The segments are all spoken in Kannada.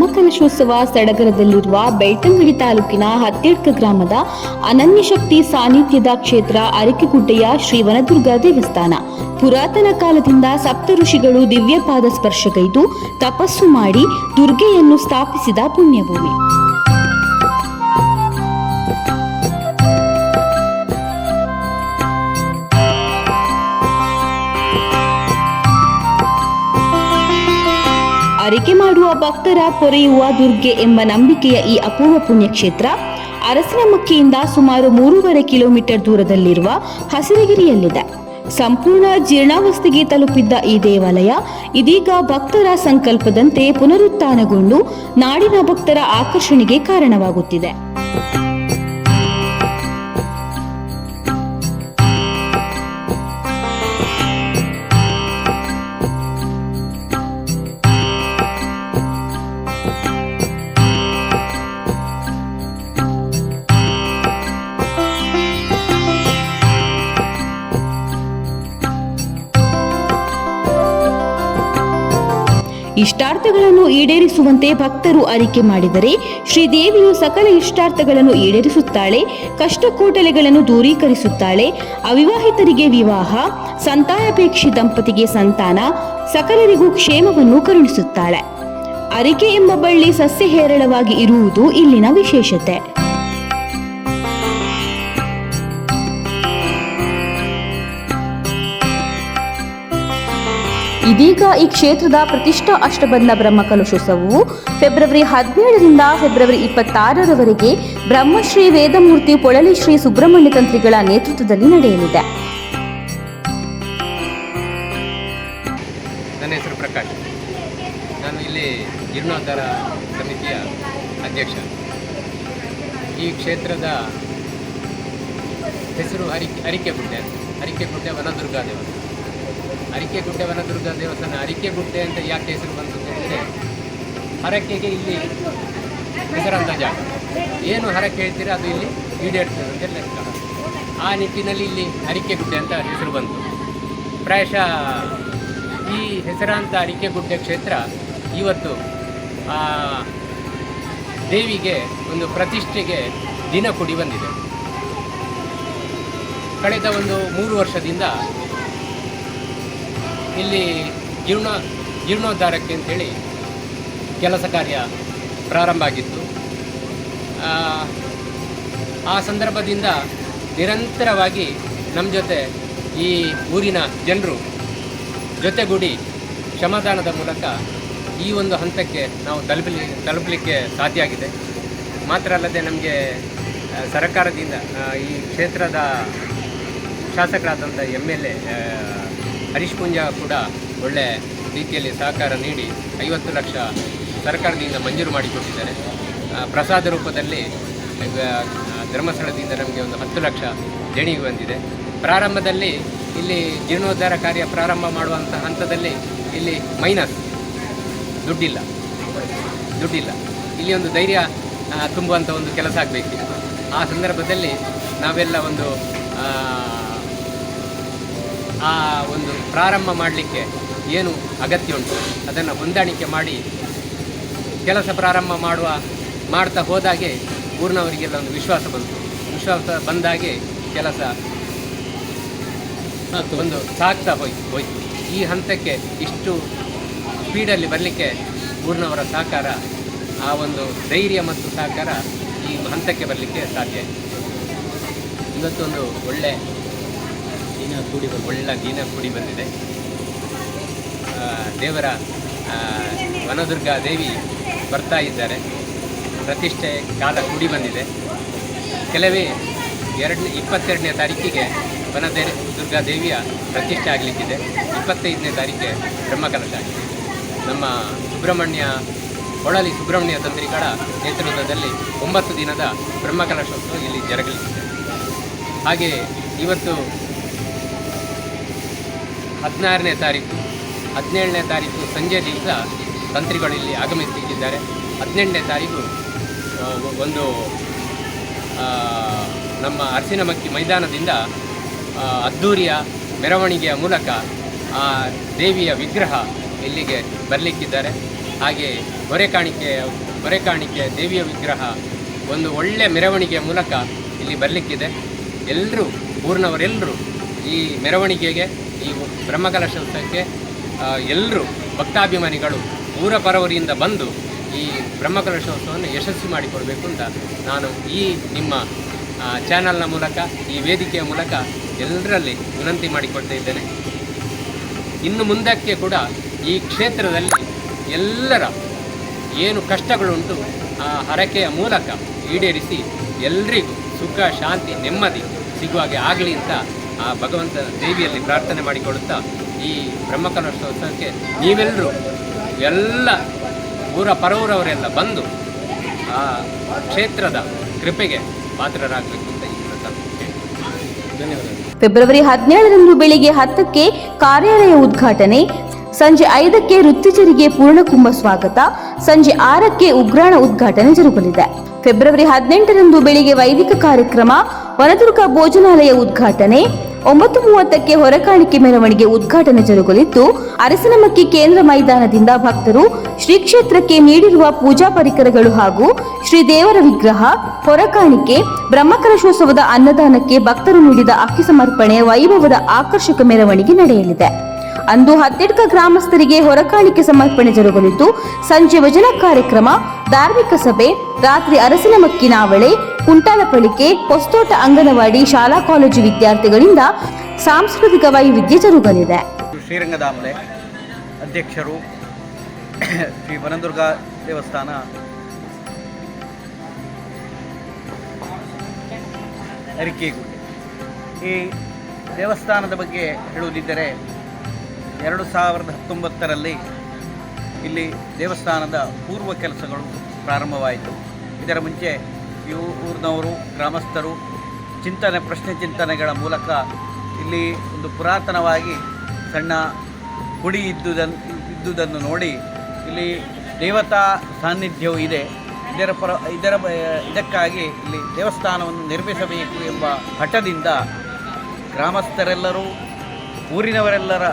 ಬ್ರಹ್ಮಕಲಶೋತ್ಸವ ಸಡಗರದಲ್ಲಿರುವ ಬೆಳ್ತಂಗಡಿ ತಾಲೂಕಿನ ಹತ್ತಿಡ್ಕ ಗ್ರಾಮದ ಅನನ್ಯ ಶಕ್ತಿ ಸಾನ್ನಿಧ್ಯದ ಕ್ಷೇತ್ರ ಅರಕೆಗುಡ್ಡೆಯ ಶ್ರೀ ವನದುರ್ಗಾ ದೇವಸ್ಥಾನ. ಪುರಾತನ ಕಾಲದಿಂದ ಸಪ್ತ ಋಷಿಗಳು ದಿವ್ಯಪಾದ ಸ್ಪರ್ಶಗೈದು ತಪಸ್ಸು ಮಾಡಿ ದುರ್ಗೆಯನ್ನು ಸ್ಥಾಪಿಸಿದ ಪುಣ್ಯಭೂಮಿ. ಅರಿಕೆ ಮಾಡುವ ಭಕ್ತರ ಪೊರೆಯುವ ದುರ್ಗೆ ಎಂಬ ನಂಬಿಕೆಯ ಈ ಅಪೂರ್ವ ಪುಣ್ಯಕ್ಷೇತ್ರ ಅರಸಿನಮಕ್ಕಿಯಿಂದ ಸುಮಾರು ಮೂರುವರೆ ಕಿಲೋಮೀಟರ್ ದೂರದಲ್ಲಿರುವ ಹಸಿರಗಿರಿಯಲ್ಲಿದೆ. ಸಂಪೂರ್ಣ ಜೀರ್ಣಾವಸ್ಥೆಗೆ ತಲುಪಿದ್ದ ಈ ದೇವಾಲಯ ಇದೀಗ ಭಕ್ತರ ಸಂಕಲ್ಪದಂತೆ ಪುನರುತ್ಥಾನಗೊಂಡು ನಾಡಿನ ಭಕ್ತರ ಆಕರ್ಷಣೆಗೆ ಕಾರಣವಾಗುತ್ತಿದೆ. ಇಷ್ಟಾರ್ಥಗಳನ್ನು ಈಡೇರಿಸುವಂತೆ ಭಕ್ತರು ಅರಿಕೆ ಮಾಡಿದರೆ ಶ್ರೀದೇವಿಯು ಸಕಲ ಇಷ್ಟಾರ್ಥಗಳನ್ನು ಈಡೇರಿಸುತ್ತಾಳೆ, ಕಷ್ಟಕೋಟಲೆಗಳನ್ನು ದೂರೀಕರಿಸುತ್ತಾಳೆ, ಅವಿವಾಹಿತರಿಗೆ ವಿವಾಹ, ಸಂತಾನಾಪೇಕ್ಷಿ ದಂಪತಿಗೆ ಸಂತಾನ, ಸಕಲರಿಗೂ ಕ್ಷೇಮವನ್ನು ಕರುಣಿಸುತ್ತಾಳೆ. ಅರಿಕೆ ಎಂಬ ಬಳ್ಳಿ ಸಸ್ಯ ಹೇರಳವಾಗಿ ಇರುವುದು ಇಲ್ಲಿನ ವಿಶೇಷತೆ. ಇದೀಗ ಈ ಕ್ಷೇತ್ರದ ಪ್ರತಿಷ್ಠಾ ಅಷ್ಟಬಂಧ ಬ್ರಹ್ಮಕಲಶೋತ್ಸವವು ಫೆಬ್ರವರಿ ಹದಿನೇಳರಿಂದ ಫೆಬ್ರವರಿ ಇಪ್ಪತ್ತಾರರವರೆಗೆ ಬ್ರಹ್ಮಶ್ರೀ ವೇದಮೂರ್ತಿ ಪೊಳಲಿ ಶ್ರೀ ಸುಬ್ರಹ್ಮಣ್ಯ ತಂತ್ರಿಗಳ ನೇತೃತ್ವದಲ್ಲಿ ನಡೆಯಲಿದೆ. ನನ್ನ ಹೆಸರು ಪ್ರಕಾಶ್. ನಾನು ಇಲ್ಲಿ ಜೀರ್ಣೋದ್ಧಾರ ಸಮಿತಿಯ ಅಧ್ಯಕ್ಷ. ಈ ಕ್ಷೇತ್ರದ ಹೆಸರು ಅರಿ ಅರಿಕೆಗುಡ್ಡೆ ಅರಿಕೆಗುಡ್ಡೆ ವನದುರ್ಗಾ ದೇವಸ್ಥಾನ ಅರಿಕೆಗುಡ್ಡೆ ವನದುರ್ಗ ದೇವಸ್ಥಾನ ಅರಿಕೆಗುಡ್ಡೆ ಅಂತ ಯಾಕೆ ಹೆಸರು ಬಂತು ಅಂದರೆ ಹರಕೆಗೆ ಇಲ್ಲಿ ಹೆಸರಂತ ಜಾಗ. ಏನು ಹರಕೆ ಹೇಳ್ತೀರಾ? ಅದು ಇಲ್ಲಿ ಈಡೇರ್ತದೆ ಅಂತ ಲೆಕ್ಕ ಆ ನಿಟ್ಟಿನಲ್ಲಿ ಇಲ್ಲಿ ಅರಿಕೆಗುಡ್ಡೆ ಅಂತ ಹೆಸರು ಬಂತು. ಪ್ರಾಯಶಃ ಈ ಹೆಸರಾಂತ ಅರಿಕೆಗುಡ್ಡೆ ಕ್ಷೇತ್ರ ಇವತ್ತು ದೇವಿಗೆ ಒಂದು ಪ್ರತಿಷ್ಠೆಗೆ ದಿನ ಕೂಡಿ ಬಂದಿದೆ. ಕಳೆದ ಒಂದು ಮೂರು ವರ್ಷದಿಂದ ಇಲ್ಲಿ ಜೀರ್ಣ ಜೀರ್ಣೋದ್ಧಾರಕ್ಕೆ ಅಂತೇಳಿ ಕೆಲಸ ಕಾರ್ಯ ಪ್ರಾರಂಭ ಆಗಿತ್ತು. ಆ, ಸಂದರ್ಭದಿಂದ ನಿರಂತರವಾಗಿ ನಮ್ಮ ಜೊತೆ ಈ ಊರಿನ ಜನರು ಜೊತೆಗೂಡಿ ಶ್ರಮದಾನದ ಮೂಲಕ ಈ ಒಂದು ಹಂತಕ್ಕೆ ನಾವು ತಲುಪಲಿ ತಲುಪಲಿಕ್ಕೆ ಸಾಧ್ಯ ಆಗಿದೆ. ಮಾತ್ರ ಅಲ್ಲದೆ ನಮಗೆ ಸರ್ಕಾರದಿಂದ ಈ ಕ್ಷೇತ್ರದ ಶಾಸಕರಾದಂಥ M L A Harish Punja ಕೂಡ ಒಳ್ಳೆ ರೀತಿಯಲ್ಲಿ ಸಹಕಾರ ನೀಡಿ ಐವತ್ತು ಲಕ್ಷ ಸರ್ಕಾರದಿಂದ ಮಂಜೂರು ಮಾಡಿಕೊಟ್ಟಿದ್ದಾರೆ. ಪ್ರಸಾದ ರೂಪದಲ್ಲಿ ಧರ್ಮಸ್ಥಳದಿಂದ ನಮಗೆ ಒಂದು ಹತ್ತು ಲಕ್ಷ ದೇಣಿಗೆ ಬಂದಿದೆ. ಪ್ರಾರಂಭದಲ್ಲಿ ಇಲ್ಲಿ ಜೀರ್ಣೋದ್ಧಾರ ಕಾರ್ಯ ಪ್ರಾರಂಭ ಮಾಡುವಂಥ ಹಂತದಲ್ಲಿ ಇಲ್ಲಿ ಮೈನಸ್ ದುಡ್ಡಿಲ್ಲ. ದುಡ್ಡಿಲ್ಲ. ಇಲ್ಲಿ ಒಂದು ಧೈರ್ಯ ತುಂಬುವಂಥ ಒಂದು ಕೆಲಸ ಆಗಬೇಕಿತ್ತು ಆ ಸಂದರ್ಭದಲ್ಲಿ ನಾವೆಲ್ಲ ಒಂದು ಆ, ಒಂದು ಪ್ರಾರಂಭ ಮಾಡಲಿಕ್ಕೆ ಏನು ಅಗತ್ಯ ಉಂಟು? ಅದನ್ನು ಹೊಂದಾಣಿಕೆ ಮಾಡಿ ಕೆಲಸ ಪ್ರಾರಂಭ ಮಾಡುವ ಮಾಡ್ತಾ ಹೋದಾಗೆ ಊರಿನವರಿಗೆಲ್ಲ ಒಂದು ವಿಶ್ವಾಸ ಬಂತು. ವಿಶ್ವಾಸ ಬಂದಾಗೆ ಕೆಲಸ ಒಂದು ಸಾಗ್ತಾ ಹೋಯ್ತು ಹೋಯ್ತು. ಈ ಹಂತಕ್ಕೆ ಇಷ್ಟು ಸ್ಪೀಡಲ್ಲಿ ಬರಲಿಕ್ಕೆ ಊರಿನವರ ಸಹಕಾರ ಆ ಒಂದು ಧೈರ್ಯ ಮತ್ತು ಸಹಕಾರ ಈ ಹಂತಕ್ಕೆ ಬರಲಿಕ್ಕೆ ಸಾಧ್ಯ. ಇವತ್ತೊಂದು ಒಳ್ಳೆ ದಿನ ಕೂಡಿ ಒಳ್ಳೆ ಗೀನರ್ ಕೂಡಿ ಬಂದಿದೆ. ದೇವರ ವನದುರ್ಗಾ ದೇವಿ ಬರ್ತಾ ಇದ್ದಾರೆ. ಪ್ರತಿಷ್ಠೆ ಕಾಲ ಕೂಡಿ ಬಂದಿದೆ. ಕೆಲವೇ ಎರಡನೇ, ಇಪ್ಪತ್ತೆರಡನೇ ತಾರೀಕಿಗೆ ವನದೇ ದುರ್ಗಾ ದೇವಿಯ ಪ್ರತಿಷ್ಠೆ ಆಗಲಿಕ್ಕಿದೆ. ಇಪ್ಪತ್ತೈದನೇ ತಾರೀಕಿಗೆ ಬ್ರಹ್ಮಕಲಶ ಆಗಿದೆ. ನಮ್ಮ ಸುಬ್ರಹ್ಮಣ್ಯ, ಹೊಳಲಿ ಸುಬ್ರಹ್ಮಣ್ಯ ತಂತ್ರಿಗಳ ನೇತೃತ್ವದಲ್ಲಿ ಒಂಬತ್ತು ದಿನದ ಬ್ರಹ್ಮಕಲಶೋತ್ಸವ ಇಲ್ಲಿ ಜರುಗಲಿದೆ ಹಾಗೆ ಇವತ್ತು ಹದಿನಾರನೇ ತಾರೀಕು, ಹದಿನೇಳನೇ ತಾರೀಕು ಸಂಜೆ ದಿವಸ ತಂತ್ರಿಗಳು ಇಲ್ಲಿ ಆಗಮಿಸುತ್ತಿದ್ದಾರೆ. ಹದಿನೆಂಟನೇ ತಾರೀಕು ಒಂದು ನಮ್ಮ ಅರಸಿನಮಕ್ಕಿ ಮೈದಾನದಿಂದ ಅದ್ದೂರಿಯ ಮೆರವಣಿಗೆಯ ಮೂಲಕ ಆ ದೇವಿಯ ವಿಗ್ರಹ ಇಲ್ಲಿಗೆ ಬರಲಿಕ್ಕಿದ್ದಾರೆ. ಹಾಗೆ ಹೊರೆ ಕಾಣಿಕೆ ಹೊರೆ ಕಾಣಿಕೆ ದೇವಿಯ ವಿಗ್ರಹ ಒಂದು ಒಳ್ಳೆಯ ಮೆರವಣಿಗೆಯ ಮೂಲಕ ಇಲ್ಲಿ ಬರಲಿಕ್ಕಿದೆ. ಎಲ್ಲರೂ ಊರಿನವರೆಲ್ಲರೂ ಈ ಮೆರವಣಿಗೆಗೆ, ಈ ಬ್ರಹ್ಮಕಲಶೋತ್ಸವಕ್ಕೆ ಎಲ್ಲರೂ ಭಕ್ತಾಭಿಮಾನಿಗಳು ಊರ ಪರವರಿಯಿಂದ ಬಂದು ಈ ಬ್ರಹ್ಮಕಲಶೋತ್ಸವವನ್ನು ಯಶಸ್ವಿ ಮಾಡಿಕೊಡಬೇಕು ಅಂತ ನಾನು ಈ ನಿಮ್ಮ ಚಾನಲ್ನ ಮೂಲಕ, ಈ ವೇದಿಕೆಯ ಮೂಲಕ ಎಲ್ಲರಲ್ಲಿ ವಿನಂತಿ ಮಾಡಿಕೊಡ್ತಾ ಇದ್ದೇನೆ. ಇನ್ನು ಮುಂದಕ್ಕೆ ಕೂಡ ಈ ಕ್ಷೇತ್ರದಲ್ಲಿ ಎಲ್ಲರ ಏನು ಕಷ್ಟಗಳುಂಟು ಆ ಹರಕೆಯ ಮೂಲಕ ಈಡೇರಿಸಿ ಎಲ್ರಿಗೂ ಸುಖ, ಶಾಂತಿ, ನೆಮ್ಮದಿ ಸಿಗುವಾಗೆ ಆಗಲಿ ಅಂತ ಆ ಭಗವಂತ ದೇವಿಯಲ್ಲಿ ಪ್ರಾರ್ಥನೆ ಮಾಡಿಕೊಳ್ಳುತ್ತಾ ಈ ಬ್ರಹ್ಮಕಲಶೋತ್ಸವಕ್ಕೆ ನೀವೆಲ್ಲರೂ ಎಲ್ಲ ಊರ ಪರವರವರೆಲ್ಲ ಬಂದು ಆ ಕ್ಷೇತ್ರದ ಕೃಪೆಗೆ ಪಾತ್ರರಾಗಬೇಕು ಅಂತ ಈ ಧನ್ಯವಾದಗಳು. ಫೆಬ್ರವರಿ ಹದಿನೇಳರಂದು ಬೆಳಿಗ್ಗೆ ಹತ್ತಕ್ಕೆ ಕಾರ್ಯಾಲಯ ಉದ್ಘಾಟನೆ, ಸಂಜೆ ಐದಕ್ಕೆ ವೃತ್ತಿಚರಿಗೆ ಪೂರ್ಣಕುಂಭ ಸ್ವಾಗತ, ಸಂಜೆ ಆರಕ್ಕೆ ಉಗ್ರಾಣ ಉದ್ಘಾಟನೆ ಜರುಗಲಿದೆ. ಫೆಬ್ರವರಿ ಹದಿನೆಂಟರಂದು ಬೆಳಿಗ್ಗೆ ವೈದಿಕ ಕಾರ್ಯಕ್ರಮ, ವನದುರ್ಗ ಭೋಜನಾಲಯ ಉದ್ಘಾಟನೆ ಒಂಬತ್ತು ಮೂವತ್ತಕ್ಕೆ ಹೊರಕಾಣಿಕೆ ಮೆರವಣಿಗೆ ಉದ್ಘಾಟನೆ ಜರುಗಲಿದ್ದು, ಅರಸನಮಕ್ಕಿ ಕೇಂದ್ರ ಮೈದಾನದಿಂದ ಭಕ್ತರು ಶ್ರೀ ಕ್ಷೇತ್ರಕ್ಕೆ ನೀಡಿರುವ ಪೂಜಾ ಪರಿಕರಗಳು ಹಾಗೂ ಶ್ರೀ ದೇವರ ವಿಗ್ರಹ, ಹೊರಕಾಣಿಕೆ, ಬ್ರಹ್ಮಕಲಶೋತ್ಸವದ ಅನ್ನದಾನಕ್ಕೆ ಭಕ್ತರು ನೀಡಿದ ಅಕ್ಕಿ ಸಮರ್ಪಣೆ ವೈಭವದ ಆಕರ್ಷಕ ಮೆರವಣಿಗೆ ನಡೆಯಲಿದೆ. ಅಂದು ಹತ್ತಿಡ್ಕ ಗ್ರಾಮಸ್ಥರಿಗೆ ಹೊರಕಾಣಿಕೆ ಸಮರ್ಪಣೆ ಜರುಗಲಿದ್ದು, ಸಂಜೆ ಭಜನಾ ಕಾರ್ಯಕ್ರಮ, ಧಾರ್ಮಿಕ ಸಭೆ, ರಾತ್ರಿ ಅರಸಿನ ಮಕ್ಕಿನಾವಳೆ ನಾವಳೆ ಕುಂಟಾಲಪಳಿಕೆ ಹೊಸ್ತೋಟ ಅಂಗನವಾಡಿ, ಶಾಲಾ ಕಾಲೇಜು ವಿದ್ಯಾರ್ಥಿಗಳಿಂದ ಸಾಂಸ್ಕೃತಿಕ ವೈವಿಧ್ಯ ಜರುಗಲಿದೆ. ಶ್ರೀರಂಗದಾಮಲೆ ಅಧ್ಯಕ್ಷರು ಶ್ರೀ ವನದುರ್ಗ ದೇವಸ್ಥಾನ ಈ ದೇವಸ್ಥಾನದ ಬಗ್ಗೆ ಹೇಳುವುದಿದ್ದರೆ ಎರಡು ಸಾವಿರದ ಹತ್ತೊಂಬತ್ತರಲ್ಲಿ ಇಲ್ಲಿ ದೇವಸ್ಥಾನದ ಪೂರ್ವ ಕೆಲಸಗಳು ಪ್ರಾರಂಭವಾಯಿತು. ಇದರ ಮುಂಚೆ ಈ ಊರಿನವರು, ಗ್ರಾಮಸ್ಥರು ಚಿಂತನೆ, ಪ್ರಶ್ನೆ ಚಿಂತನೆಗಳ ಮೂಲಕ ಇಲ್ಲಿ ಒಂದು ಪುರಾತನವಾಗಿ ಸಣ್ಣ ಗುಡಿ ಇದ್ದುದನ್ನು ನೋಡಿ ಇಲ್ಲಿ ದೇವತಾ ಸಾನ್ನಿಧ್ಯವು ಇದೆ. ಇದರ ಪರ, ಇದರ ಇದಕ್ಕಾಗಿ ಇಲ್ಲಿ ದೇವಸ್ಥಾನವನ್ನು ನಿರ್ಮಿಸಬೇಕು ಎಂಬ ಹಠದಿಂದ ಗ್ರಾಮಸ್ಥರೆಲ್ಲರೂ, ಊರಿನವರೆಲ್ಲರ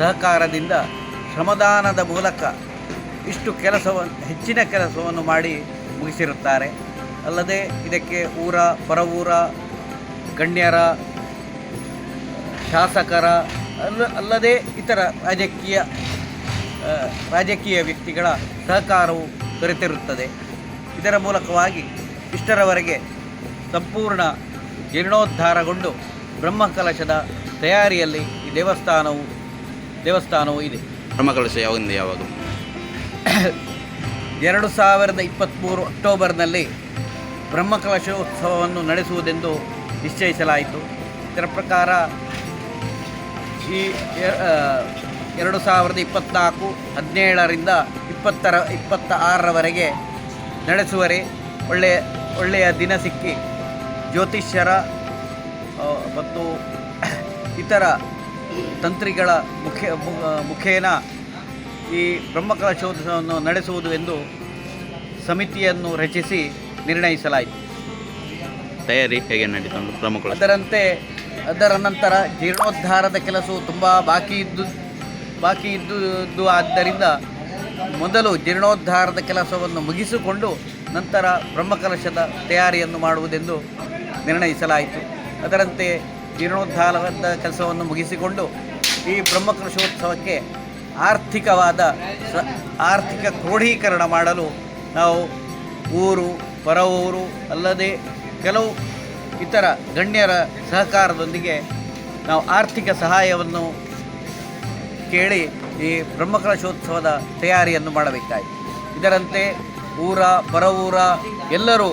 ಸಹಕಾರದಿಂದ ಶ್ರಮದಾನದ ಮೂಲಕ ಇಷ್ಟು ಕೆಲಸವನ್ನು ಹೆಚ್ಚಿನ ಕೆಲಸವನ್ನು ಮಾಡಿ ಮುಗಿಸಿರುತ್ತಾರೆ. ಅಲ್ಲದೆ ಇದಕ್ಕೆ ಊರ ಪರವೂರ ಗಣ್ಯರ, ಶಾಸಕರ, ಅಲ್ಲ, ಅಲ್ಲದೆ ಇತರ ರಾಜಕೀಯ ರಾಜಕೀಯ ವ್ಯಕ್ತಿಗಳ ಸಹಕಾರವು ದೊರೆತಿರುತ್ತದೆ. ಇದರ ಮೂಲಕವಾಗಿ ಇಷ್ಟರವರೆಗೆ ಸಂಪೂರ್ಣ ಜೀರ್ಣೋದ್ಧಾರಗೊಂಡು ಬ್ರಹ್ಮಕಲಶದ ತಯಾರಿಯಲ್ಲಿ ಈ ದೇವಸ್ಥಾನವು ದೇವಸ್ಥಾನವು ಇದೆ. ಬ್ರಹ್ಮಕಲಶ ಯಾವಾಗಿಂದ ಯಾವಾಗ? ಎರಡು ಸಾವಿರದ ಇಪ್ಪತ್ತ್ಮೂರು ಅಕ್ಟೋಬರ್ನಲ್ಲಿ ಬ್ರಹ್ಮಕಲಶೋತ್ಸವವನ್ನು ನಡೆಸುವುದೆಂದು ನಿಶ್ಚಯಿಸಲಾಯಿತು. ಇದರ ಪ್ರಕಾರ ಈ ಎರಡು ಸಾವಿರದ ಇಪ್ಪತ್ತ್ನಾಲ್ಕು ಹದಿನೇಳರಿಂದ ಇಪ್ಪತ್ತರ ಇಪ್ಪತ್ತ ಆರರವರೆಗೆ ನಡೆಸುವರೆ ಒಳ್ಳೆಯ ಒಳ್ಳೆಯ ದಿನ ಸಿಕ್ಕಿ. ಜ್ಯೋತಿಷ್ಯರ ಮತ್ತು ಇತರ ತಂತ್ರಿಗಳ ಮುಖ್ಯ ಮುಖೇನ ಈ ಬ್ರಹ್ಮಕಲಶೋತ್ಸವವನ್ನು ನಡೆಸುವುದು ಎಂದು ಸಮಿತಿಯನ್ನು ರಚಿಸಿ ನಿರ್ಣಯಿಸಲಾಯಿತು. ತಯಾರಿ ಹೇಗೆ ನಡೀತು ಪ್ರಮುಖ ಅದರಂತೆ ಅದರ ನಂತರ ಜೀರ್ಣೋದ್ಧಾರದ ಕೆಲಸವು ತುಂಬ ಬಾಕಿ ಇದ್ದು ಬಾಕಿ ಇದ್ದುದು ಆದ್ದರಿಂದ ಮೊದಲು ಜೀರ್ಣೋದ್ಧಾರದ ಕೆಲಸವನ್ನು ಮುಗಿಸಿಕೊಂಡು ನಂತರ ಬ್ರಹ್ಮಕಲಶದ ತಯಾರಿಯನ್ನು ಮಾಡುವುದೆಂದು ನಿರ್ಣಯಿಸಲಾಯಿತು. ಅದರಂತೆ ಜೀರ್ಣೋದ್ಧಾರದ ಕೆಲಸವನ್ನು ಮುಗಿಸಿಕೊಂಡು ಈ ಬ್ರಹ್ಮಕಲಶೋತ್ಸವಕ್ಕೆ ಆರ್ಥಿಕವಾದ ಆರ್ಥಿಕ ಕ್ರೋಢೀಕರಣ ಮಾಡಲು ನಾವು ಊರು ಪರ ಊರು ಅಲ್ಲದೆ ಕೆಲವು ಇತರ ಗಣ್ಯರ ಸಹಕಾರದೊಂದಿಗೆ ನಾವು ಆರ್ಥಿಕ ಸಹಾಯವನ್ನು ಕೇಳಿ ಈ ಬ್ರಹ್ಮಕಲಶೋತ್ಸವದ ತಯಾರಿಯನ್ನು ಮಾಡಬೇಕಾಯಿತು. ಇದರಂತೆ ಊರ ಪರ ಊರ ಎಲ್ಲರೂ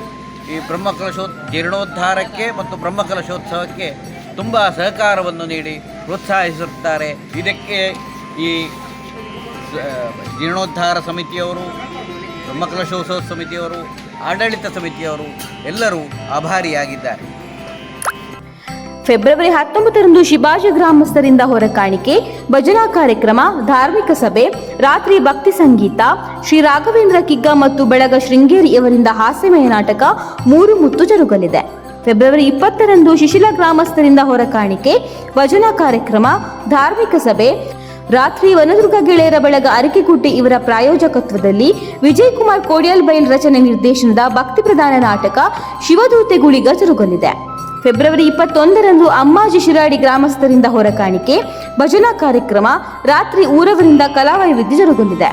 ಈ ಬ್ರಹ್ಮಕಲಶೋ ಜೀರ್ಣೋದ್ಧಾರಕ್ಕೆ ಮತ್ತು ಬ್ರಹ್ಮಕಲಶೋತ್ಸವಕ್ಕೆ ತುಂಬ ಸಹಕಾರವನ್ನು ನೀಡಿ, ಪ್ರೋತ್ಸಾಹಿಸುತ್ತಾರೆ. ಇದಕ್ಕೆ ಈ ಜೀರ್ಣೋದ್ಧಾರ ಸಮಿತಿಯವರು, ಬ್ರಹ್ಮಕಲಶೋತ್ಸವ ಸಮಿತಿಯವರು, ಆಡಳಿತ ಸಮಿತಿಯವರು ಎಲ್ಲರೂ ಆಭಾರಿಯಾಗಿದ್ದಾರೆ. ಫೆಬ್ರವರಿ ಹತ್ತೊಂಬತ್ತರಂದು ಶಿಬಾಜ ಗ್ರಾಮಸ್ಥರಿಂದ ಹೊರಕಾಣಿಕೆ ಭಜನಾ ಕಾರ್ಯಕ್ರಮ, ಧಾರ್ಮಿಕ ಸಭೆ, ರಾತ್ರಿ ಭಕ್ತಿ ಸಂಗೀತ, ಶ್ರೀ ರಾಘವೇಂದ್ರ ಕಿಗ್ಗ ಮತ್ತು ಬೆಳಗ ಶೃಂಗೇರಿಯವರಿಂದ ಹಾಸ್ಯಮಯ ನಾಟಕ ಮೂರು ಮುತ್ತು ಜರುಗಲಿದೆ. ಫೆಬ್ರವರಿ ಇಪ್ಪತ್ತರಂದು ಶಿಶಿಲ ಗ್ರಾಮಸ್ಥರಿಂದ ಹೊರಕಾಣಿಕೆ ಭಜನಾ ಕಾರ್ಯಕ್ರಮ, ಧಾರ್ಮಿಕ ಸಭೆ, ರಾತ್ರಿ ವನದುರ್ಗ ಗೆಳೆಯರ ಬಳಗ ಅರಕೆಗುಡ್ಡಿ ಇವರ ಪ್ರಾಯೋಜಕತ್ವದಲ್ಲಿ ವಿಜಯ್ ಕುಮಾರ್ ಕೋಡಿಯಲ್ ಬೈಲ್ ರಚನೆ ನಿರ್ದೇಶನದ ಭಕ್ತಿ ಪ್ರಧಾನ ನಾಟಕ ಶಿವದೂತೆ ಗುಳಿಗ ಜರುಗಲಿದೆ. ಫೆಬ್ರವರಿ ಇಪ್ಪತ್ತೊಂದರಂದು ಅಮ್ಮಾಜಿ ಶಿರಾಡಿ ಗ್ರಾಮಸ್ಥರಿಂದ ಹೊರಕಾಣಿಕೆ ಭಜನಾ ಕಾರ್ಯಕ್ರಮ, ರಾತ್ರಿ ಊರವರಿಂದ ಕಲಾವೈವಿಧ್ಯ ಜರುಗಲಿದೆ.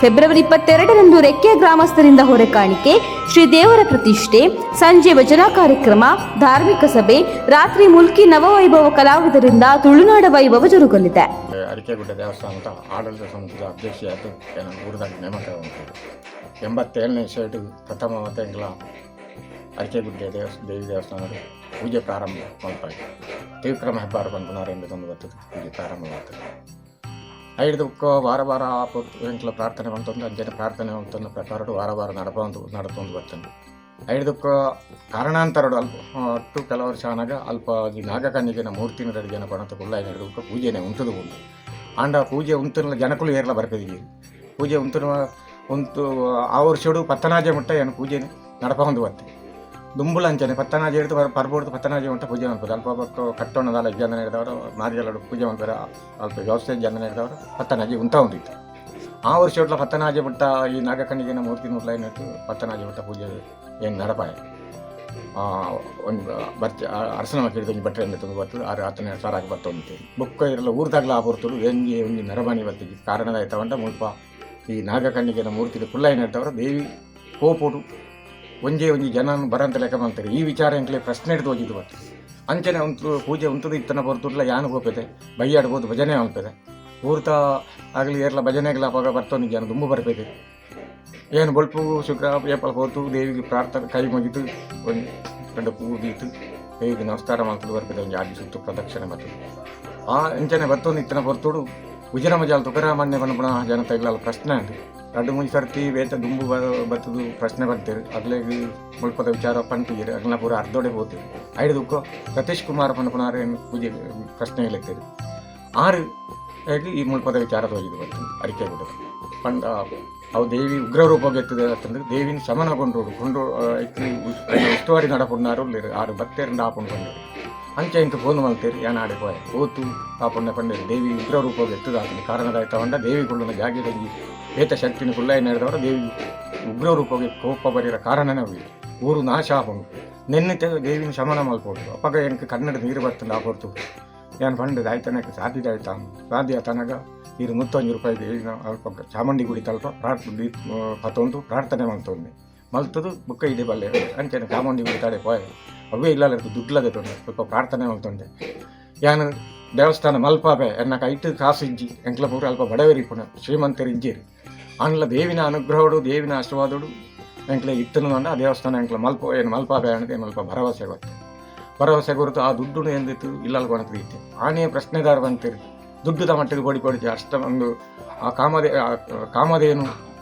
ಫೆಬ್ರವರಿ ಇಪ್ಪತ್ತೆರಡರಂದು ರೆಕ್ಕೆ ಗ್ರಾಮಸ್ಥರಿಂದ ಹೊರಕಾಣಿಕೆ ಶ್ರೀ ದೇವರ ಪ್ರತಿಷ್ಠೆ, ಸಂಜೆ ಭಜನಾ ಕಾರ್ಯಕ್ರಮ, ಧಾರ್ಮಿಕ ಸಭೆ, ರಾತ್ರಿ ಮುಲ್ಕಿ ನವವೈಭವ ಕಲಾವಿದರಿಂದ ತುಳುನಾಡ ವೈಭವ ಜರುಗಲಿದೆ. ಅರಿಕೆಗುಡ್ಡ ದೇವಸ್ಥಾನದ ಆಡಳಿತ ಸಮಿತಿಯ ಅಧ್ಯಕ್ಷೆಯಾಗಿ ಉಂಟು ಎಂಬತ್ತೇಳನೇ ಶೇಟು ಪ್ರಥಮ ತಿಂಗಳ ಅರಿಕೆಗುಡ್ಡೆ ದೇವಸ್, ದೇವಿ ದೇವಸ್ಥಾನದ ಪೂಜೆ ಪ್ರಾರಂಭ ಮಾಡ್ತಾರೆ ತ್ರಿವಿಕ್ರಮ ಹೆಬ್ಬಾರ ಹೆಬ್ಬಾರು ತಂದು ಬರ್ತದೆ ಪೂಜೆ ಪ್ರಾರಂಭವಾಗ್ತದೆ. ಐದಕ್ಕೂ ವಾರ ವಾರ ಎಂಟ್ಲ ಪ್ರಾರ್ಥನೆ ಬಂತಂದು, ಅಂಜನ ಪ್ರಾರ್ಥನೆ ಅಂತಂದು ಪ್ರಕಾರ ವಾರ ವಾರ ನಡ್ಬಂದು ನಡ್ಕೊಂಡು ಬರ್ತಾನೆ ಐದಕ್ಕೂ ಕಾರಣಾಂತರಡು ಅಲ್ಪ ಅಟ್ಟು ಕೆಲವು ವರ್ಷ ಆನಾಗ ಅಲ್ಪ ಈ ನಾಗಕನ್ನಿಗೆನ ಮೂರ್ತಿನ ಜನ ಪಣತ ಕುಲ್ಲ ನಡೆದಕ್ಕೆ ಪೂಜೆನೆ ಉಂಟದು ಉಂಟು. ಆಂಡ ಪೂಜೆ ಉಂಟು ಜನಕ್ಕೂ ಏರ್ಲ ಬರ್ಕದಿಗೆ ಪೂಜೆ ಉಂಟು ಉಂಟು, ಆ ವರ್ಷಡು ಪತ್ತನಾಜೆ ಮುಟ್ಟ ಏನು ಪೂಜೆ ನಡ್ಕೊಂಡು ಬತ್ತೆ ದುಂಬುಳ ಅಂಚನೆ ಪತ್ತನಾಜೆ ಹಿಡಿದು ಪರ್ಬೋಡ್ದು ಪತ್ತನಾಜಿ ಮುಟ್ಟ ಪೂಜೆ ಮಾಡ್ತಾರೆ ಅಲ್ಪ ಬಕ್ಕ ಕಟ್ಟೋಣದಲ್ಲ ಜನ ಹಿಡಿದವರು ಮಾರಿಗೆಲ್ಲ ಪೂಜೆ ಮಾಡ್ತಾರೆ, ಅಲ್ಪ ವ್ಯವಸ್ಥೆ ಜನ ಹಿಡಿದವರು ಪತ್ತನಾಜಿ ಉಂಟ ಉಂಟಿತ್ತು ಆ ವರ್ಷ ಒಟ್ಲ ಪತ್ತನಾಜಿ ಬಿಟ್ಟ ಈ ನಾಗಕಣ್ಣಿಗೆ ಮೂರ್ತಿ ನೂರ್ಲ ಏನಿಟ್ಟು ಪತ್ತನಾಜಿ ಬಿಟ್ಟ ಪೂಜೆ ಏನು ನಡಪಾಯ. ಒಂದು ಬರ್ಚ ಅರಸನ ಮಕ್ಕಳಿಗೆ ಒಂದು ಬಟ್ಟೆ ಅಂತ ತುಂಬ ಬರ್ತದೆ, ಆರು ಹತ್ತನೇ ಸಾರಾಗಿ ಬರ್ತೊಂದು ಬುಕ್ಕ ಇರಲ್ಲ ಊರ್ದಾಗ್ಲ ಆ ಬರ್ತರು ಹೆಂಗೆ ಒಂಜಿ ನರಬಾಣಿ ಬರ್ತಿದ್ವಿ ಕಾರಣದ ಆಯ್ತವಂಟ ಮುಲ್ಪ ಈ ನಾಗಕಣ್ಣಿಗೆ ಫುಲ್ಲ ಕುಲ್ಲ ಏನಿರ್ತವ್ರ ದೇವಿ, ಕೋಪುಡು ಒಂಜೇ ಒಂಜಿ ಜನ ಬರಂತ ಲೆಕ್ಕ ಮಾಡ್ತಾರೆ. ಈ ವಿಚಾರ ಎಂಕ್ಲೆ ಪ್ರಶ್ನೆ ಹಿಡಿದು ಹೋಗಿದ್ದು ಬರ್ತದೆ ಅಂಚನೆ ಉಂಟು ಪೂಜೆ ಉಂಟು ಇತ್ತನ ಬರ್ತುಡ್ಲ ಯಾನು ಹೋಗ್ತದೆ? ಬೈಯಾಡ್ಬೋದು, ಭಜನೆ ಆಗ್ತದೆ. ಊರ್ತ ಆಗಲಿ ಏರ್ಲ ಭಜನೆಗಳ ಅವಾಗ ಬರ್ತವನಿಗೆ ಜನ ತುಂಬ ಬರ್ಬೇಕು ಏನು ಬೊಳ್ಪು ಶುಕ್ರ ಏಪಲ್ ಹೋತು, ದೇವಿಗೆ ಪ್ರಾರ್ಥನೆ ಕೈ ಮುಗಿತು, ಒಂದು ಗಂಡ ಪೂಗಿತು ದೇವಿಗೆ ನಮಸ್ಕಾರ ಮಾಡ್ಕೊಂಡು ಬರ್ತದೆ, ಒಂದು ಆಡಿ ಸುತ್ತು ಪ್ರದಕ್ಷಿಣೆ ಬರ್ತದೆ ಆ ಅಂಚನೆ ಬರ್ತೊಂದು ಇತ್ತನ ಬರ್ತೋಡು ಉಜಿರ ಮಜಾಲ್ ತುಕರಾಮಣ್ಯ ಬಣ್ಣ ಜನ ತೆಗ್ಲಾಲ ಪ್ರಶ್ನೆ ಅಂತ ಎರಡು ಮುಂಚೆ ಸರ್ತಿ ವೇತ ದುಂಬು ಬ- ಬತ್ತದು ಪ್ರಶ್ನೆ ಬರ್ತೀರಿ ಅದ್ಲೇ ಮುಳ್ಪದ ವಿಚಾರ ಪಂಪಿಗೆ ಅಗ್ನ ಪೂರ ಅರ್ಧೋಡೆ ಹೋಗ್ತೀರಿ ಐದು ದುಃಖ. ಸತೀಶ್ ಕುಮಾರ್ ಏನು ಪೂಜೆ, ಪ್ರಶ್ನೆ ಹೇಳ್ತೀರಿ ಆರು ಹೇಗೆ ಈ ಮುಳ್ಪದ ವಿಚಾರ ತೋಗಿದ್ದು ಬರ್ತೀನಿ ಅರಿಕೆ ಬಿಟ್ಟು ಪಂಡ, ಅವು ದೇವಿ ಉಗ್ರ ರೂಪ ಗೆತ್ತದೆ ಅಂತಂದ್ರೆ ದೇವಿನ ಶಮನಗೊಂಡು ಕೊಂಡು ಉಸ್ತುವಾರಿ ನಡಪುಣ್ಣಾರು ಆರು ಭಕ್ತರಿಂದ ಆಪುಂಡು ಅಂಚೆ ಇಂಟು ಫೋನ್ ಮಾಡ್ತೀರಿ ಯಾನ್ ಆಡಿ ಪೋಯ ಓತು, ಆ ಪುಣ್ಯ ಪಂಡ ದೇವಿ ಉಗ್ರ ರೂಪ ಗೆತ್ತದ ಆತನ ಕಾರಣದಾಯ್ತ ಹೊಂಡ ದೇವಿ ಕುಳ್ಳನ ಜಾಗಿದಂಗಿ ಏತ ಶಕ್ತಿನ ಕುಲ್ಲ ನಡೆದವರ ದೇವಿ ಉಗ್ರ ರೂಪಕ್ಕೆ ಕೋಪ ಬರೀರ ಕಾರಣನೇ ಅವು ಊರು ನಾಶ ಆಪುಂಡು ನೆನ್ನೆ ದೇವಿನ ಶಮನ ಮಲ್ಪೋಡು ಅಪ್ಪಗ ಏನಕ್ಕೆ ಕನ್ನಡ ನೀರು ಬರ್ತಂದು ಆಪೋರ್ತು ಏನು ಪಂಡದ ಆಯ್ತಾನಕ್ಕೆ ಸಾಧ್ಯತೆ ಆಯ್ತಾ? ಸಾಧ್ಯ ತನಗ ಇದು ಮುತ್ತೊಂದು ರೂಪಾಯಿ ದೇವಿನ ಅಲ್ಪ ಚಾಮುಂಡಿ ಗುಡಿ ತಲ್ಪ ಪ್ರಾರ್ಥ ಪತ್ತೊಂದು ಪ್ರಾರ್ಥನೆ ಮಾಡ್ತೊಂದು ಮಲ್ತದು ಬುಕ್ಕ ಇದೆ ಬಲ್ಲೆ. ಅಂಚೆನೆ ಕಾಮಂಡಿ ತಾಡೆ ಪೋಯ. ಅವೇ ಇಲ್ಲ ದುಡ್ಲದೆ ತೊಂದೆ ಸ್ವಲ್ಪ ಪ್ರಾರ್ಥನೆ ಮಾಡ್ತೊಂಡೆ. ಯಾನು ದೇವಸ್ಥಾನ ಮಲ್ಪಾಪೆ ಎನ್ನ ಐಟು ಕಾಸು ಇಜ್ಜಿ ಎಂಕ್ಲ ಪೂರ ಅಲ್ಪ ಬಡವರಿ ಪುಣ ಶ್ರೀಮಂತರು ಅನ್ಲ ದೇವಿನ ಅನುಗ್ರಹಡು, ದೇವಿನ ಆಶೀರ್ವಾದಡು, ಎಂಕ್ಲ ಇತ್ತನು ಅಂದ್ರೆ ಆ ದೇವಸ್ಥಾನ ಎಂಕ್ಲ ಮಲ್ಪ, ಏನು ಮಲ್ಪಾಪೆ ಅನ್ನೋದು ಮಲ್ಪ ಭರವಸೆ ಗೊತ್ತೆ. ಭರವಸೆ ಗುರುತು ಆ ದುಡ್ಡು ಎಂದಿತ್ತು ಇಲ್ಲಲ್ಲಿ ಕೊಣಕ್ಕೆ ಇತ್ತು. ಆನೆಯ ಪ್ರಶ್ನೆದಾರ ಬಂತೀರಿ. ದುಡ್ಡು ಮಟ್ಟಿಗೆ ಕೊಡಿ ಕೊಡಿಸಿ ಅಷ್ಟೊಂದು ಆ ಕಾಮದೇ ಆ, ಕಾಮಧೇನು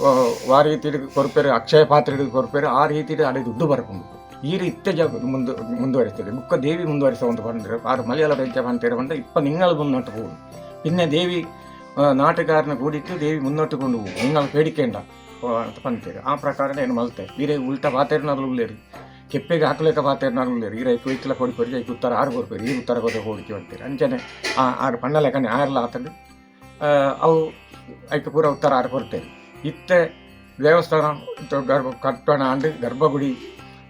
ಆ, ಆ ರೀತಿ ಕೊರ್ಪೇರೆ ಅಕ್ಷಯ ಪಾತ್ರೆ ಕೊರ್ಪೇರೆ ಆ ರೀತಿ ಅಡೆ ದುಡ್ಡು ಬರ್ಕೊಂಡು ಈ ರೀತಿ ಜ ಮುಂದು ಮುಂದುವರಿಸ್ತದೆ ಬುಕ್ಕ ದೇವಿ ಮುಂದುವರಿಸ ಒಂದು ಬಂದರೆ ಆರು ಮಲಯಾಳ ಬೆಂಚ ಬಂತೇರೆ ಬಂದ ಇಪ್ಪ ನಿಂಗಳು ಮುನ್ನೊಟ್ಟು ಹೋಗುದು പിന്നെ ದೇವಿ ಆ, ನಾಟಗಾರನ ಕೂಡಿಟ್ಟು ದೇವಿ ಮುನ್ನೊಟ್ಟುಕೊಂಡು ಹೋಗು നിങ്ങൾ പേടിക്കേണ്ട ಆ, ಅಂತ ಬಂತೇರಿ ಆ ಪ್ರಕಾರ ಏನು ಮಲ್ತೆ ಈರೆ ಉಲ್ಟಾ ಪಾತೇರಿನಾರು ಉಳ್ಳೇರಿ ಕೆಪ್ಪೆಗೆ ಹಾಕ್ಲಿಕ್ಕ ಪಾತೇರಿನಾರು ಉಳ್ಳೇರಿ ಈರ ಇಕ್ಲ ಕೊಡಿ ಕೊಡಿ ಐಕ್ ಉತ್ತರ ಆರು ಕೊಡ್ಬೇರಿ ಈ ಉತ್ತರ ಕೊಡ ಹೋಡಿಕೆ ಅಂತೀರಿ ಅಂಚನೆ ಆ ಆರು ಪಣ್ಣ ಲೆಕ್ಕನೆ ಆರ್ಲ ಆತಂದು ಆ, ಅವು ಐಕ್ ಪೂರ ಉತ್ತರ ಆರು ಕೊಡ್ತೇವೆ ಇತ್ತೆ ದೇವಸ್ಥಾನ ಇತ್ತು ಗರ್ಭ ಕಟ್ಟಣ ಅಂಡು ಗರ್ಭಗುಡಿ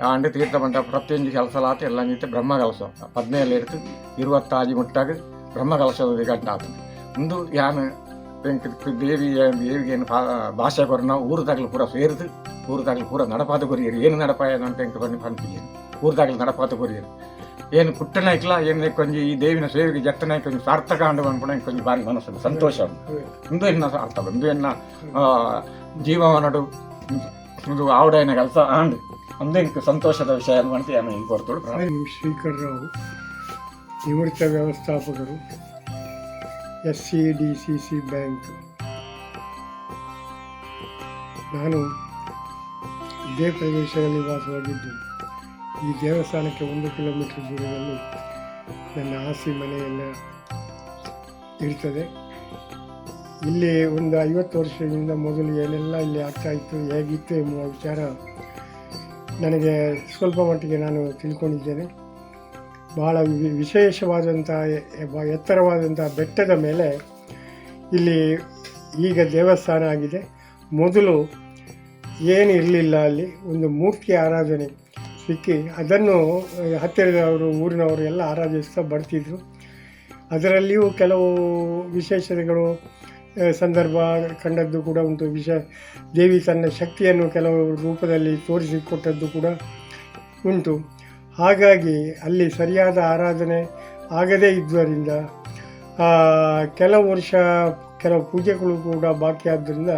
ಆಂಡು ತೀರ್ಥ ಮಂಟ ಪ್ರತಿಯೊಂದು ಕೆಲಸ ಆತ ಎಲ್ಲ ನಿಂತು ಬ್ರಹ್ಮ ಕಲಸ ಹದಿನೇಳು ಇರ್ತು ಇರುವತ್ತಾಜಿ ಮುಟ್ಟಾಗ ಬ್ರಹ್ಮ ಕಲಸದ ಗಂಟ ಆತದೆ ಒಂದು ಯಾನು ಬೆಂಕಿ ದೇವಿ ದೇವಿಗೆ ಏನು ಭಾಷೆ ಕೊರನ ಊರುದಾಗಲು ಪೂರ ಸೇರಿದು ಊರುದಾಗಲು ಪೂರ ನಡಪಾದ ಕೊರಿಯರು ಏನು ನಡಪಾಯದ ಅಂತ ಎಂಕ ಬಂದು ಪಂಪಿಗೆ ಊರುದಾಗಲು ನಡಪಾದ ಕೊರಿಯರು ಏನು ಪುಟ್ಟನ ಇಕ್ಲ ಏನು ಕೊಂಚ ಈ ದೇವಿನ ಸೇವೆಗೆ ಜತ್ತನ ಕೊಂಚ ಸಾರ್ಥಕ ಅಂಡು ಬಂದ್ಬಿಡ ಕೊಂಚ ಬಾರಿ ಮನಸ್ಸು ಸಂತೋಷ ಇಂದು ಇನ್ನ ಸಾರ್ಥಕ ಇಂದು ಇನ್ನ ಜೀವನಡು ಇದು ಆವಡೈನ ಕೆಲಸ ಒಂದು ಇಂಕ ಸಂತೋಷದ ವಿಷಯ ಅಂತ ಏನು ಈಗ ಎಂ ಶ್ರೀಕರ್ ರಾವ್, ನಿವೃತ್ತ ವ್ಯವಸ್ಥಾಪಕರು, S C D C C bank. ನಾನು ಇದೇ ಪ್ರದೇಶದಲ್ಲಿ ವಾಸವಾಗಿದ್ದು ಈ ದೇವಸ್ಥಾನಕ್ಕೆ ಒಂದು ಕಿಲೋಮೀಟರ್ ದೂರದಲ್ಲಿ ನನ್ನ ಆಸಿ ಮನೆಯನ್ನು ಇರ್ತದೆ. ಇಲ್ಲಿ ಒಂದು ಐವತ್ತು ವರ್ಷದಿಂದ ಮೊದಲು ಏನೆಲ್ಲ ಇಲ್ಲಿ ಆಗ್ತಾ ಇತ್ತು, ಹೇಗಿತ್ತು ಎಂಬುವ ವಿಚಾರ ನನಗೆ ಸ್ವಲ್ಪ ಮಟ್ಟಿಗೆ ನಾನು ತಿಳ್ಕೊಂಡಿದ್ದೇನೆ. ಬಹಳ ವಿಶೇಷವಾದಂಥ ಎತ್ತರವಾದಂಥ ಬೆಟ್ಟದ ಮೇಲೆ ಇಲ್ಲಿ ಈಗ ದೇವಸ್ಥಾನ ಆಗಿದೆ. ಮೊದಲು ಏನು ಇರಲಿಲ್ಲ ಅಲ್ಲಿ, ಒಂದು ಮೂರ್ತಿ ಆರಾಧನೆ ಸಿಕ್ಕಿ ಅದನ್ನು ಹತ್ತಿರದವರು, ಊರಿನವರು ಎಲ್ಲ ಆರಾಧಿಸ್ತಾ ಬರ್ತಿದ್ರು. ಅದರಲ್ಲಿಯೂ ಕೆಲವು ವಿಶೇಷತೆಗಳು ಸಂದರ್ಭ ಕಂಡದ್ದು ಕೂಡ ಉಂಟು. ವಿಶ, ದೇವಿ ತನ್ನ ಶಕ್ತಿಯನ್ನು ಕೆಲವು ರೂಪದಲ್ಲಿ ತೋರಿಸಿಕೊಟ್ಟದ್ದು ಕೂಡ ಉಂಟು. ಹಾಗಾಗಿ ಅಲ್ಲಿ ಸರಿಯಾದ ಆರಾಧನೆ ಆಗದೇ ಇದ್ದರಿಂದ ಕೆಲವು ವರ್ಷ ಕೆಲವು ಪೂಜೆಗಳು ಕೂಡ ಬಾಕಿ ಆದ್ದರಿಂದ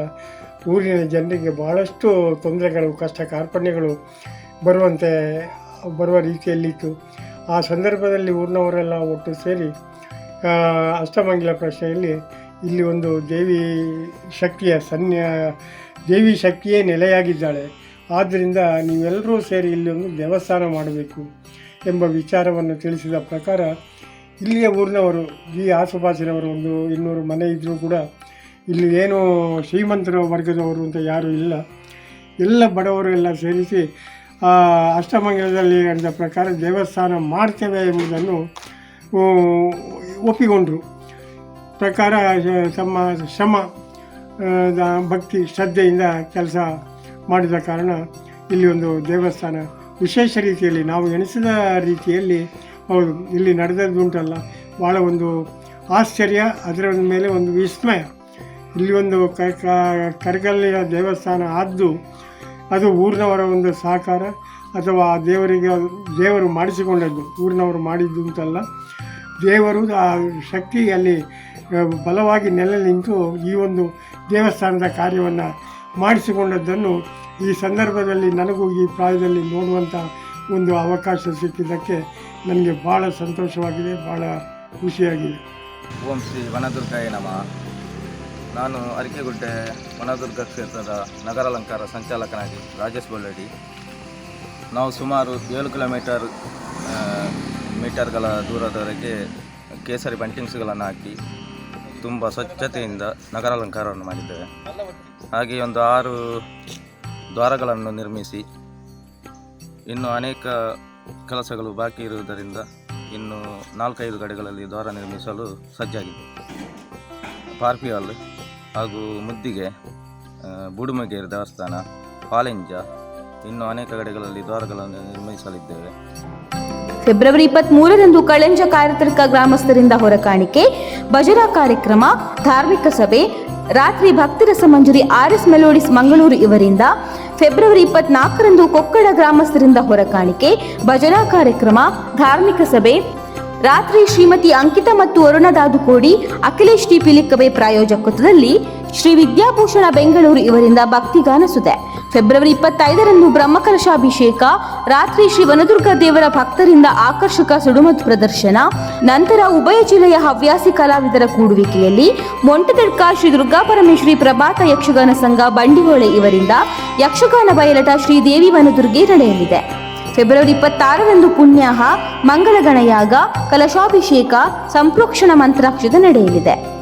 ಊರಿನ ಜನರಿಗೆ ಬಹಳಷ್ಟು ತೊಂದರೆಗಳು, ಕಷ್ಟ ಕಾರ್ಪಣ್ಯಗಳು ಬರುವಂತೆ ಬರುವ ರೀತಿಯಲ್ಲಿತ್ತು. ಆ ಸಂದರ್ಭದಲ್ಲಿ ಊರಿನವರೆಲ್ಲ ಒಟ್ಟು ಸೇರಿ ಅಷ್ಟಮಂಗಿಲ ಪ್ರಶ್ನೆಯಲ್ಲಿ ಇಲ್ಲಿ ಒಂದು ದೇವಿ ಶಕ್ತಿಯ ಸನ್ಯ ದೇವಿ ಶಕ್ತಿಯೇ ನೆಲೆಯಾಗಿದ್ದಾಳೆ. ಆದ್ದರಿಂದ ನೀವೆಲ್ಲರೂ ಸೇರಿ ಇಲ್ಲಿ ಒಂದು ದೇವಸ್ಥಾನ ಮಾಡಬೇಕು ಎಂಬ ವಿಚಾರವನ್ನು ತಿಳಿಸಿದ ಪ್ರಕಾರ ಇಲ್ಲಿಯ ಊರಿನವರು, ಈ ಆಸುಪಾಸಿನವರು ಒಂದು ಇನ್ನೂರು ಮನೆ ಇದ್ದರೂ ಕೂಡ ಇಲ್ಲಿ ಏನು ಶ್ರೀಮಂತರ, ವರ್ಗದವರು ಅಂತ ಯಾರೂ ಇಲ್ಲ. ಎಲ್ಲ ಬಡವರು ಎಲ್ಲ ಸೇರಿಸಿ ಅಷ್ಟಮಂಗಲದಲ್ಲಿ ನಡೆದ ಪ್ರಕಾರ ದೇವಸ್ಥಾನ ಮಾಡ್ತೇವೆ ಎಂಬುದನ್ನು ಒಪ್ಪಿಕೊಂಡರು. ಪ್ರಕಾರ ತಮ್ಮ ಶ್ರಮ ಭಕ್ತಿ, ಶ್ರದ್ಧೆಯಿಂದ ಕೆಲಸ ಮಾಡಿದ ಕಾರಣ ಇಲ್ಲಿ ಒಂದು ದೇವಸ್ಥಾನ ವಿಶೇಷ ರೀತಿಯಲ್ಲಿ, ನಾವು ಎಣಿಸಿದ ರೀತಿಯಲ್ಲಿ, ಹೌದು, ಇಲ್ಲಿ ನಡೆದದ್ದುಂಟಲ್ಲ ಭಾಳ ಒಂದು ಆಶ್ಚರ್ಯ, ಅದರ ಮೇಲೆ ಒಂದು ವಿಸ್ಮಯ. ಇಲ್ಲಿ ಒಂದು ಕ, ಕ- ಕರಗಲ್ಲಿನ ದೇವಸ್ಥಾನ ಆದ್ದು ಅದು ಊರಿನವರ ಒಂದು ಸಹಕಾರ ಅಥವಾ ಆ ದೇವರಿಗೆ ದೇವರು ಮಾಡಿಸಿಕೊಂಡದ್ದು, ಊರಿನವರು ಮಾಡಿದ್ದು ಅಂತಲ್ಲ. ದೇವರು ಆ ಶಕ್ತಿ ಅಲ್ಲಿ ಬಲವಾಗಿ ನೆಲೆ ನಿಂತು ಈ ಒಂದು ದೇವಸ್ಥಾನದ ಕಾರ್ಯವನ್ನು ಮಾಡಿಸಿಕೊಂಡದ್ದನ್ನು ಈ ಸಂದರ್ಭದಲ್ಲಿ ನನಗೂ ಈ ಪ್ರಾಯದಲ್ಲಿ ನೋಡುವಂಥ ಒಂದು ಅವಕಾಶ ಸಿಕ್ಕಿದ್ದಕ್ಕೆ ನನಗೆ ಭಾಳ ಸಂತೋಷವಾಗಿದೆ ಭಾಳ ಖುಷಿಯಾಗಿದೆ. ಓಂ ಶ್ರೀ ವನದುರ್ಗಾಯ ನಮಃ. ನಾನು ಅರಿಕೆಗುಡ್ಡೆ ಮನದುರ್ಗ ಕ್ಷೇತ್ರದ ನಗರಾಲಂಕಾರ ಸಂಚಾಲಕನಾಗಿ ರಾಜೇಶ್ ಬೊಳ್ಳಡಿ. ನಾವು ಸುಮಾರು ಏಳು ಕಿಲೋಮೀಟರ್ ಮೀಟರ್ಗಳ ದೂರದವರೆಗೆ ಕೇಸರಿ ಬಂಟಿಂಗ್ಸ್ಗಳನ್ನು ಹಾಕಿ ತುಂಬ ಸ್ವಚ್ಛತೆಯಿಂದ ನಗರಾಲಂಕಾರವನ್ನು ಮಾಡಿದ್ದೇವೆ. ಹಾಗೆ ಒಂದು ಆರು ದ್ವಾರಗಳನ್ನು ನಿರ್ಮಿಸಿ ಇನ್ನು ಅನೇಕ ಕೆಲಸಗಳು ಬಾಕಿ ಇರುವುದರಿಂದ ಇನ್ನು ನಾಲ್ಕೈದು ಕಡೆಗಳಲ್ಲಿ ದ್ವಾರ ನಿರ್ಮಿಸಲು ಸಜ್ಜಾಗಿದೆ ಪಾರ್ಪಿ ಹಾಗೂ ಮುದ್ದಿಗೆ ಬುಡುಮಗೇರಿ ದೇವಸ್ಥಾನ, ಪಾಲೆಂಜ, ಇನ್ನು ಅನೇಕ ಕಡೆಗಳಲ್ಲಿ ದ್ವಾರಗಳನ್ನು ನಿರ್ಮಿಸಲಿದ್ದೇವೆ. ಫೆಬ್ರವರಿ ಇಪ್ಪತ್ತ್ ಮೂರರಂದು ಕಳಂಜ ಕಾರ್ಯತರ್ಕ ಗ್ರಾಮಸ್ಥರಿಂದ ಹೊರಕಾಣಿಕೆ ಭಜನಾ ಕಾರ್ಯಕ್ರಮ, ಧಾರ್ಮಿಕ ಸಭೆ, ರಾತ್ರಿ ಭಕ್ತಿರಸ ಮಂಜುರಿ ಆರ್ ಎಸ್ ಮೆಲೋಡಿಸ್ ಮಂಗಳೂರು ಇವರಿಂದ ಫೆಬ್ರವರಿ ಇಪ್ಪತ್ನಾಲ್ಕರಂದು ಕೊಕ್ಕಡ ಗ್ರಾಮಸ್ಥರಿಂದ ಹೊರಕಾಣಿಕೆ ಭಜನಾ ಕಾರ್ಯಕ್ರಮ, ಧಾರ್ಮಿಕ ಸಭೆ ರಾತ್ರಿ ಶ್ರೀಮತಿ ಅಂಕಿತ ಮತ್ತು ಅರುಣ ದಾದುಕೋಡಿ ಅಖಿಲೇಶ್ ಟಿ ಪಿಲಿಕ್ಕವೇ ಪ್ರಾಯೋಜಕತ್ವದಲ್ಲಿ ಶ್ರೀ ವಿದ್ಯಾಭೂಷಣ ಬೆಂಗಳೂರು ಇವರಿಂದ ಭಕ್ತಿಗಾನ ಸುದೆ ಫೆಬ್ರವರಿ ಇಪ್ಪತ್ತೈದರಂದು ಬ್ರಹ್ಮಕಲಶಾಭಿಷೇಕ, ರಾತ್ರಿ ಶ್ರೀ ವನದುರ್ಗ ದೇವರ ಭಕ್ತರಿಂದ ಆಕರ್ಷಕ ಸುಡುಮದ್ದು ಪ್ರದರ್ಶನ, ನಂತರ ಉಭಯ ಜಿಲ್ಲೆಯ ಹವ್ಯಾಸಿ ಕಲಾವಿದರ ಕೂಡುವಿಕೆಯಲ್ಲಿ ಮೊಂಟದಡ್ಕ ಶ್ರೀ ದುರ್ಗಾಪರಮೇಶ್ವರಿ ಪ್ರಭಾತ ಯಕ್ಷಗಾನ ಸಂಘ ಬಂಡಿಹೊಳೆ ಇವರಿಂದ ಯಕ್ಷಗಾನ ಬಯಲಟ ಶ್ರೀ ದೇವಿ ವನದುರ್ಗೆ ನಡೆಯಲಿದೆ. ಫೆಬ್ರವರಿ ಇಪ್ಪತ್ತಾರರಂದು ಪುಣ್ಯಾಹ ಮಂಗಳಗಣಯಾಗ ಕಲಶಾಭಿಷೇಕ ಸಂಪ್ರೋಕ್ಷಣ ಮಂತ್ರಾಕ್ಷತೆ ನಡೆಯಲಿದೆ.